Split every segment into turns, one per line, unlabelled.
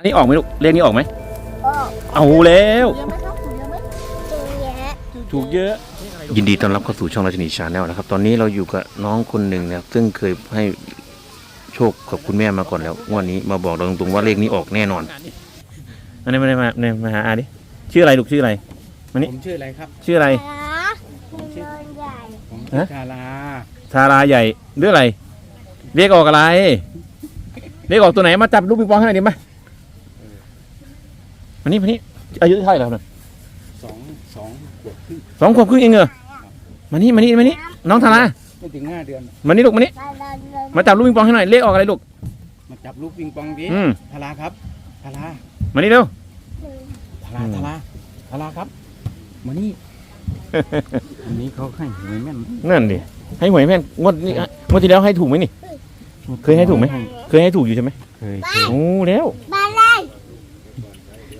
อันนี้ออกไหมลูกเลขนี้ออกไหม
ออก
เอาแล้ว
เยอะไหมครับถูกเยอะไหม
เยอะ
ถูกเยอะ ยินดีต้อนรับเข้าสู่ช่องราชนีชาแนลนะครับ ตอนนี้เราอยู่กับน้องคนหนึ่งนะครับซึ่งเคยให้โชคกับคุณแม่มาก่อนแล้วงวันนี้มาบอกเราตรงๆว่าเลขนี้ออกแน่นอนอันนี้ไม่ได้มาเนี่ยมาหาอาดิชื่ออะไรลูกชื่ออะไรมานี่
ผมชื่ออะไรครับ
ชื่ออะไร
ขาคุณโดนใหญ่
ผมชื่อ
ฮะ
ชาลา
ทาราใหญ่เรื่องอะไรเลขออกอะไรเลขออกตัวไหนมาจับลูกปิงปองให้หน่อยดิมา อันนี้อันนี้อายุเท่าไหร่แล้วเนี่ย
สองสองขวบครึ่ง
สองขวบครึ่งเองเหรอมานี่มานี่มานี่น้องทารา
ไม่ถึงห้าเดือน
มานี่ลูกมานี่
มาลอนลอน
มาจับลูกปิงปองให้หน่อยเลขออกอะไรลูก
มาจับลูกปิงปองดิ
อืม
ทาราครับทารา
มานี่เร็ว
ทารา
อืม
ทาราทาราครับมานี่อันนี้เขาให้หวยแม่น
นั่นดิให้หวยแม่นงวดนี้งวดที่แล้วให้ถูกไหมนี่ เคยให้ถูกไหมเคยให้ถูกอยู่ใช่ไหม
เคยเคย
โอ้แล้ว
มาเลย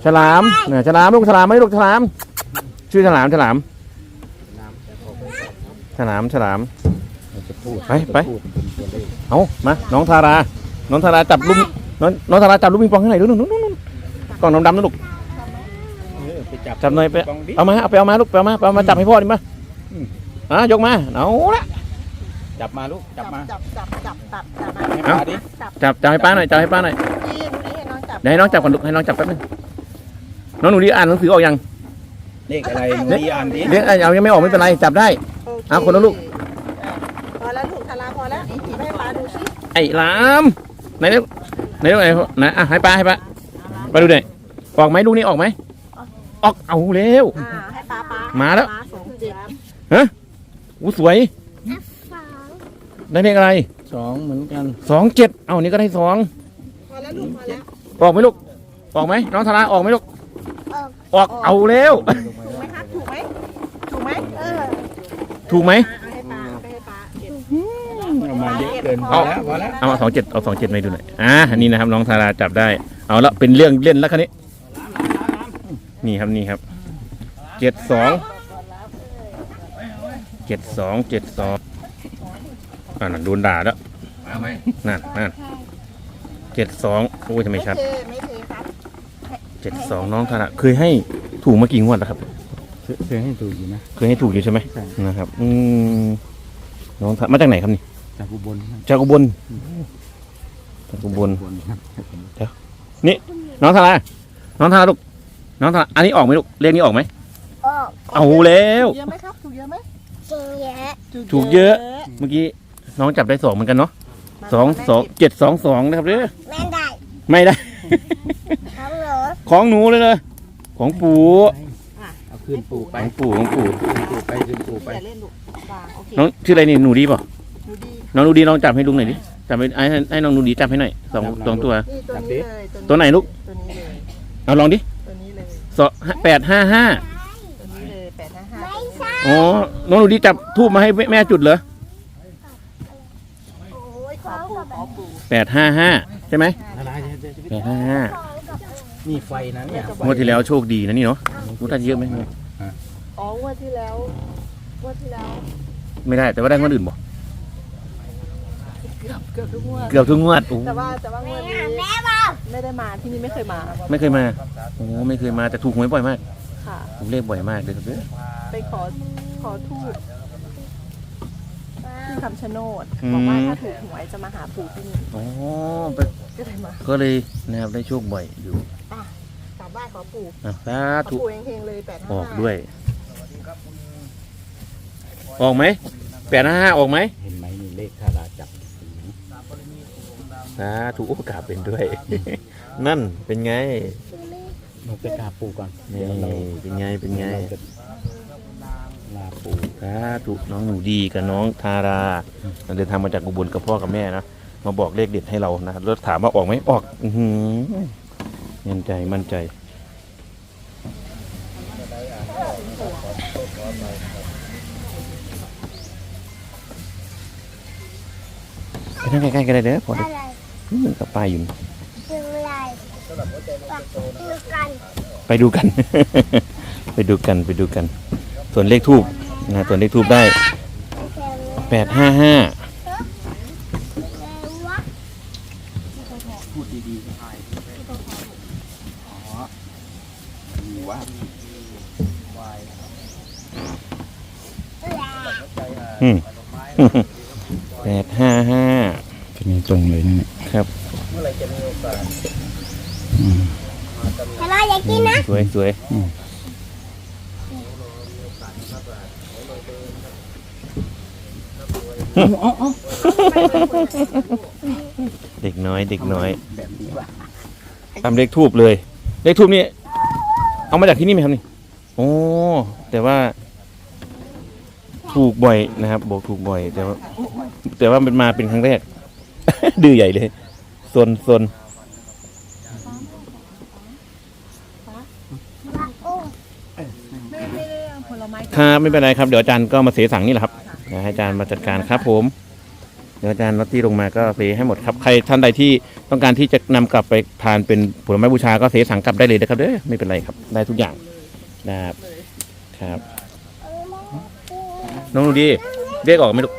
ฉลามน่ะฉลามลูกฉลามไม่ลูกฉลาม ชื่อฉลามฉลามฉลามฉลาม
เราจะพูด
ไปไป
จะพูดเป็นตัวเลข
เอามาน้องทารา น้องทาราจับลูกน้องน้องทาราจับลูกปิงปองให้หน่อยดูนู่นนู่นนู่นกล่องดำๆนะลูก
เออไปจับ
จับหน่อยไป
ปองดิ
เอามาเอาไปเอามาลูกไปเอามาไปเอามาจับให้พ่อดิมาอะยกมาเอาละ
จับมาลูกจับมา
จับจับจับจับจับมา
ให้ปลาดิ
จับจับให้ป้าหน่อยจับให้ป้าหน่อย
นี่นี่ให้น้องจับ
เดี๋ยวให้น้องจับก่อนลูกให้น้องจับแป๊บนึง น้องหนูดีอ่านหนังสือออกยัง
เลขอะไรหนูดีอ่านดิ
เลี้ยงเอายังไม่ออกไม่เป็นไรจับได้
โอเค
เอาคนละลูก
อะพอแล้วลูกทาราพอแล้วให้ป้าดูสิ
ไอ้หลามไหนลูกไหนลูกไหนไหนอะให้ป้าให้ป้าไปดูหน่อยออกไหมลูกนี้ออกไหมออกเอาเร็ว
อ่าให้ป้าป้า
มาแล้ว
ป้าสองเจ็ด
อู้สวย
สอง
ได้เลขอะไร
สองเหมือนกัน
สองเจ็ดเอานี่ก็ได้สอง
พอแล้วลูกพอแล้ว
ออกไหมลูกออกไหมน้องธาราออกไหมลูก
ออก
ออกเอาเร็ว
ถูกไหมครับถูกไหมถูกไหมเออ
ถูกไหม
อะเอาให้ป้าเอาให้ป้าเก็บ
เอามาเยอะเกินพ
เอา
อแล้วพอแล้ว
เอาสองเจ็ดเอาสองเจ็ดมาดูหน่อย อ่า นี่นะครับน้องธาราจับได้ เอาละเป็นเรื่องเล่นแล้วคันนี้ นี่ครับนี่ครับ เจ็ดสอง เจ็ดสองเจ็ดสองอ่านั่นโดนด่าแล้ว นั่นนั่นเจ็ดสองโอ้ยทำไมชัด
ไม่เทไม่เทครับ
เจ็ดสองน้องธาราเคยให้ถูกมากี่งวดแล้วครับ
เคยให้ถูกอยู่นะ
เคยให้ถูกอยู่ใช่ไหม
ใช่
นะครับ อืมน้องธามาจากไหนครับนี่
จากอุบลครับ
จากอุบลจากอุบล
อุบลครับ
น้องธาราน้องธาราลูก น้องธาราอันนี้ออกไหมลูกเลขนี้ออกไหม
ออก
เอาแล้ว
ถูกเยอะไหมครับ ถูกเยอะไหม
เยอะ
ถูกเยอะ เมื่อกี้น้องจับได้สองเหมือนกันเนาะสองสองเจ็ดสองสองนะครับเด้อ
แม่ได้
ไม่ได้
เขาเหรอ
ของหนูเลยเลยของปู่
เอาคืนปู่ไป
ของปู่ของปู่
คืนปู่ไปคืนปู่ไป
อย่าเล่นลูกวางโอเค
น้องชื่ออะไรนี่หนูดีเปล่ะ
ดูดี
น้องหนูดีลองจับให้ลุงหน่อยดิจับให้ให้ให้น้องหนูดีจับให้หน่อยสองสองตัว
นี่ตัวนี้เลย
ตัวไหนลูก
ตัวนี้เลย
เอาลองดิ
ตัวนี้เลย
สองแปดห้าห้า
ตัวนี้เลยแปดห้าห้า
ไม่ใช่
อ๋อน้องหนูดีจับทูบมาให้แม่จุดเหรอ
โอ้ยขอปู่ขอปู่
แปดห้าห้าใช่ไหม
อะไรเนี่ยจะ
แปดห้าห้า
นี่ไฟนะเนี่ยไฟ
งวดที่แล้วโชคดีนะนี่เนาะรู้ทันเยอะไหม
อ๋องวดที่แล้วงวดที่แล้ว
ไม่ได้ แต่ว่าได้งวดอื่นบ่
เกือบเกือบทุกงวด
เกือบทุกงวดโอ้
แต่ว่าแต่ว่างวดนี้
แม่บอก
ไม่ได้มาที่นี่ไม่เคยมา
ไม่เคยมาโอ้ไม่เคยมาแต่ถูกหวยบ่อยมาก
ค่ะ
ถูกเลขบ่อยมากเลยครับเด้อ
ไปขอขอทูบที่คำชะโนดบอกว่าถ้าถูกหวยจะมาหาปู่ที่นี่
อ๋อไป
ก็เลยมา
ก็เลยนะครับได้โชคบ่อยอยู่
กราบไหว้ขอปู่
อะสา
ขอ
ธุ
ปู่เฮงๆเลยแปดห้า
ออกด้วย ออกไหมแปดห้าห้าออกไหม
เห็นไหมมีเลขทาราจับ
สาธุโอกาสเป็นด้วย นั่นเป็นไง
เราไปกราบปู่ก่อน
นี่
เดี๋ยวเรา
เป็นไงเป็นไง
เราจะลาปู่
สาธุน้องหนูดีกับน้องทาราเดินทางมาจากอุบลกับพ่อกับแม่นะ มาบอกเลขเด็ดให้เรานะแล้วถามว่าออกไหมออกอือหือมั่นใจมั่นใจ ไปนั่งใกล้ๆกันเลยเด้อพอ
อะ
เด้อ
ไร
อืมกับป้ายอยู่
คืออะไรปักคือกัน
ไปดูกัน ไปดูกันไปดูกัน ส่วนเลขทูบนะส่วนเลขทูบได้แปดห้าห้า
พูดดี ว่า
อืมแปดห้าห้า
จะมีตรงเลยนะเนี่ย
ครับ
อืม
ทาราอยากกินนะ
สวยสวย
อืมเอาเอา
เด็กน้อยเด็กน้อย
แบบนี้ว่ะ
ทำเลขทูบเลย เลขทูบนี่ เอามาจากที่นี่ไหมครับนี่โอ้แต่ว่า ถูกบ่อยนะครับบอกถูกบ่อย แต่ว่า แต่ว่ามันมาเป็นครั้งแรก ดื้อใหญ่เลยซนซน
โอ้
ผลไม้
ครับไม่เป็นไรครับเดี๋ยวอาจารย์ก็มาเสสังนี่แหละครับเดี๋ยวให้อาจารย์มาจัดการครับผม เดี๋ยวอาจารย์ลอตตี้ลงมาก็เสให้หมดครับ ใครท่านใดที่ต้องการที่จะนำกลับไปทานเป็นผลไม้บูชาก็เสสังกลับได้เลยนะครับเด้อไม่เป็นไรครับ ได้ทุกอย่างนะครับครับ น้องดูดีเรียกออกไหมลูก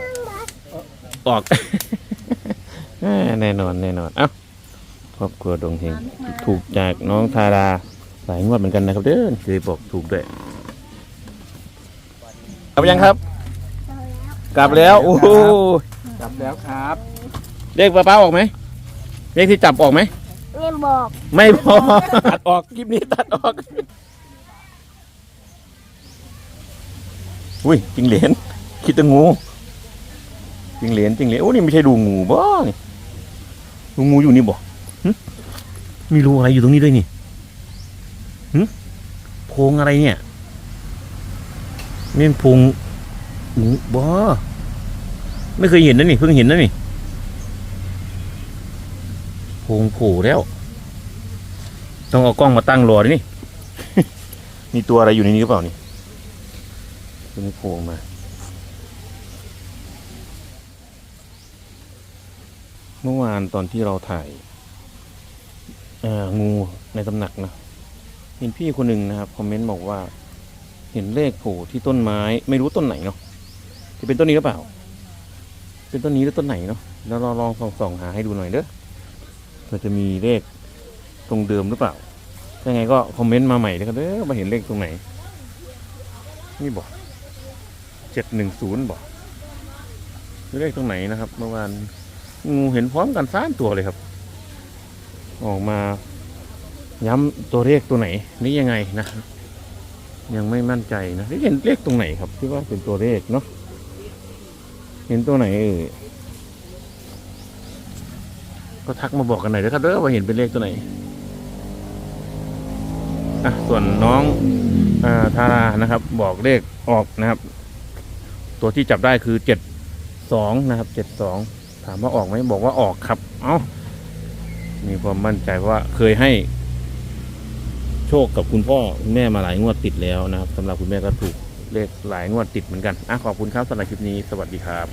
ออกแน่นอนแน่นอนเอ้าครอบครัวดงเฮงถูกจากน้องทาราหลายงวดเหมือนกันนะครับเด้อเคยบอกถูกด้วยกลับยังครับ กลับแล้วโอ้
จับแล้วครับ
เรียกป้าป้าออกไหมเรียกที่จับออกไหม
ไม่บอก
ไม่พอ ตัดออกคลิปนี้ตัดออก อุ้ยจิงเหรียญคิดแต่งูจิงเหรียญจิงเหรียญโอ้นี่ไม่ใช่ดูงูบ่นี่ดูงูอยู่นี่บ่หึมีรูอะไรอยู่ตรงนี้ด้วยนี่หึโพรงอะไรเนี่ยนี่เป็นโพรงงูบ่ ไม่เคยเห็นนะนี่เพิ่งเห็นนะนี่โพงโผล่แล้ว ต้องเอากล้องมาตั้งรอดนี่ มีตัวอะไรอยู่ในนี้หรือเปล่านี่ตัวนี้โผล่มาเมื่อวานตอนที่เราถ่ายงูในตำหนักนะ เห็นพี่คนหนึ่งนะครับคอมเมนต์บอกว่า เห็นเลขโผล่ที่ต้นไม้ไม่รู้ต้นไหนเนาะจะเป็นต้นนี้หรือเปล่า เป็นต้นนี้หรือต้นไหนเนาะแล้วเราลองส่องๆหาให้ดูหน่อยเด้อเผื่อจะมีเลขตรงเดิมหรือเปล่ายังไงก็คอมเมนต์มาใหม่เลยครับเด้อมาเห็นเลขตรงไหน นี่บอกเจ็ดหนึ่งศูนย์บอกเลขตรงไหนนะครับ เมื่อวานงูเห็นพร้อมกันสามตัวเลยครับ ออกมา ย้ำตัวเลขตัวไหน นี่ยังไงนะ ยังไม่มั่นใจนะนี่เห็นเลขตรงไหนครับที่ว่าเป็นตัวเลขเนาะ เห็นตัวไหนเอ่ยก็ทักมาบอกกันหน่อยนะครับเด้อว่าเห็นเป็นเลขตัวไหนอะส่วนน้องอาทารานะครับ บอกเลขออกนะครับ ตัวที่จับได้คือเจ็ดสองนะครับเจ็ดสองถามว่าออกไหมบอกว่าออกครับ เอ้ามีความมั่นใจเพราะว่าเคยให้ โชคกับคุณพ่อคุณแม่มาหลายงวดติดแล้วนะครับสำหรับคุณแม่ก็ถูกเลขหลายงวดติดเหมือนกันอะขอบคุณครับสำหรับคลิปนี้สวัสดีครับ